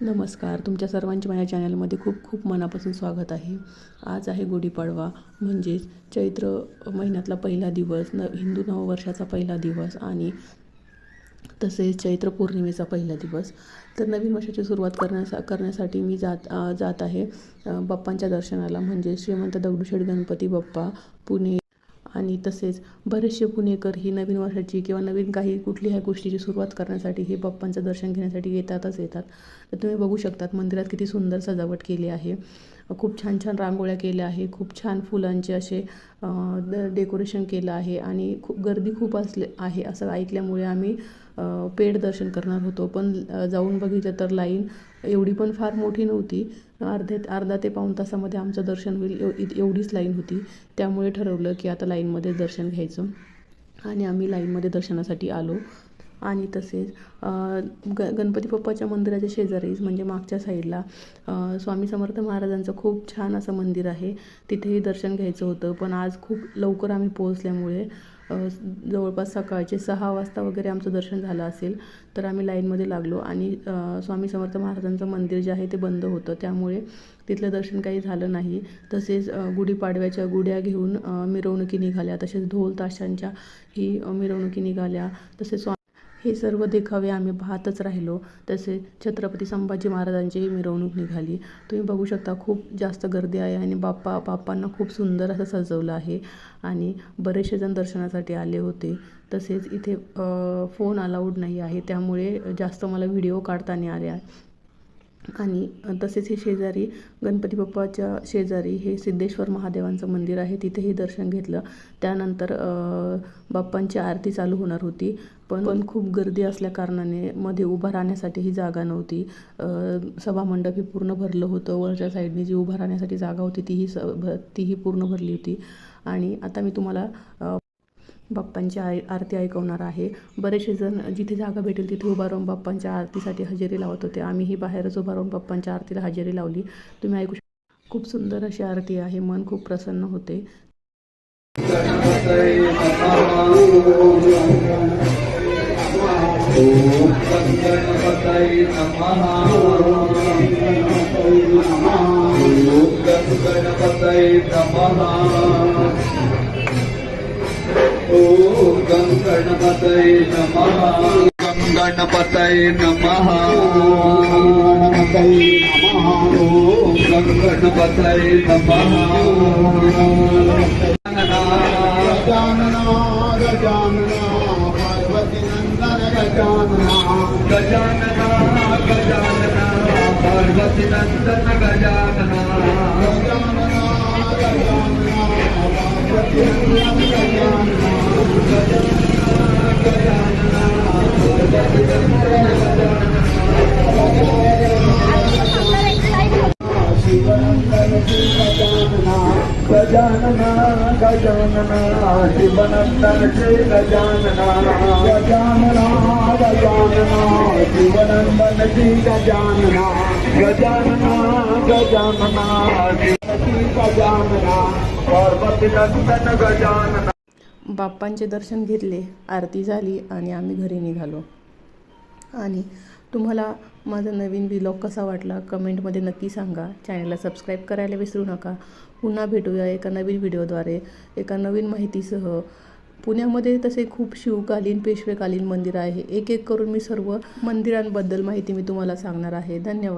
नमस्कार तुमच्या सर्वांचे माझ्या चॅनलमध्ये खूप खूप मनापासून स्वागत आहे. आज आहे गुढीपाडवा म्हणजेच चैत्र महिन्यातला पहिला दिवस न हिंदू नववर्षाचा पहिला दिवस आणि तसेच चैत्र पौर्णिमेचा पहिला दिवस. तर नवीन वर्षाची सुरुवात करण्यासा करण्यासाठी मी जात जात आहे बाप्पांच्या दर्शनाला म्हणजे श्रीमंत दगडूशेठ गणपती बाप्पा पुणे आणि तसेच बरेचसे पुणेकर ही नवीन वर्षाची किंवा नवीन काही कुठल्याही गोष्टीची सुरुवात करण्यासाठी हे बाप्पांचं दर्शन घेण्यासाठी येतातच येतात. तर तुम्ही बघू शकतात मंदिरात किती सुंदर सजावट केली आहे. खूप छान छान रांगोळ्या केल्या आहे. खूप छान फुलांचे असे डेकोरेशन केलं आहे आणि खूप गर्दी खूप असले आहे असं ऐकल्यामुळे आम्ही पेड दर्शन करणार होतो. पण जाऊन बघितलं तर लाईन एवढी पण फार मोठी नव्हती. अर्धे अर्धा ते पाऊण तासामध्ये आमचं दर्शन होईल एव एवढीच लाईन होती. त्यामुळे ठरवलं की आता लाईनमध्ये दर्शन घ्यायचं. आणि आम्ही लाईनमध्ये दर्शनासाठी आलो. आणि तसेच ग गणपती बाप्पाच्या मंदिराच्या शेजारीच म्हणजे मागच्या साईडला स्वामी समर्थ महाराजांचं खूप छान असं मंदिर आहे. तिथेही दर्शन घ्यायचं होतं. पण आज खूप लवकर आम्ही पोहोचल्यामुळे जवळपास सकाळचे सहा वाजता वगैरे आमचं दर्शन झालं असेल तर आम्ही लाईनमध्ये लागलो आणि स्वामी समर्थ महाराजांचं मंदिर जे आहे ते बंद होतं. त्यामुळे तिथलं दर्शन काही झालं नाही. तसेच गुढीपाडव्याच्या गुढ्या घेऊन मिरवणुकी निघाल्या. तसेच ढोल ताशांच्या ही मिरवणुकी निघाल्या. तसेच स्वा हे सर्व देखावे आम्ही पाहतच राहिलो. तसे छत्रपती संभाजी महाराजांचीही मिरवणूक निघाली. तुम्ही बघू शकता खूप जास्त गर्दी आहे आणि बाप्पा बाप्पांना खूप सुंदर असं सजवलं आहे आणि बरेचसे जण दर्शनासाठी आले होते. तसेच इथे फोन अलाउड नाही आहे. त्यामुळे जास्त मला व्हिडिओ काढता नाही आले आणि तसेच हे शेजारी गणपती बाप्पाच्या शेजारी हे सिद्धेश्वर महादेवांचं मंदिर आहे तिथेही दर्शन घेतलं. त्यानंतर बाप्पांची आरती चालू होणार होती. पण पण खूप गर्दी असल्या कारणाने मध्ये उभा राहण्यासाठी ही जागा नव्हती. सभामंडप हे पूर्ण भरलं होतं. वरच्या साईडने जी उभा राहण्यासाठी जागा होती तीही स तीही पूर्ण भरली होती. आणि आता मी तुम्हाला बाप्पांची आय आरती ऐकवणार आहे. बरेचसे जण जिथे जागा भेटेल तिथे उभा राहून बाप्पांच्या आरतीसाठी हजेरी लावत होते. आम्हीही बाहेरच उभा राहून बाप्पांच्या आरतीला हजेरी लावली. तुम्ही ऐकू शकता खूप सुंदर अशी आरती आहे. मन खूप प्रसन्न होते. गणपतये नमः। ॐ गं गणपतये नमः गं गणपतये नमः ॐ गं गणपतये नमः गजानना गजानना गजानना गजानना गजानना पार्वती नंदन गजानना गजानना गजानना गजानना शिवनंदन श्री गजानना गजानना गजानना शिवनंदन श्री गजानना गजानना गजानना श्री गजानना पार्वती नंदन गजानना. बाप्पांचे दर्शन घेतले आरती झाली आणि आम्ही घरी निघालो. आणि तुम्हाला माझा नवीन व्लॉग कसा वाटला कमेंटमध्ये नक्की सांगा. चॅनलला सबस्क्राईब करायला विसरू नका. पुन्हा भेटूया एका नवीन व्हिडिओद्वारे एका नवीन माहितीसह. पुण्यामध्ये तसे खूप शिवकालीन पेशवेकालीन मंदिर आहे. एक एक करून मी सर्व मंदिरांबद्दल माहिती मी तुम्हाला सांगणार आहे. धन्यवाद.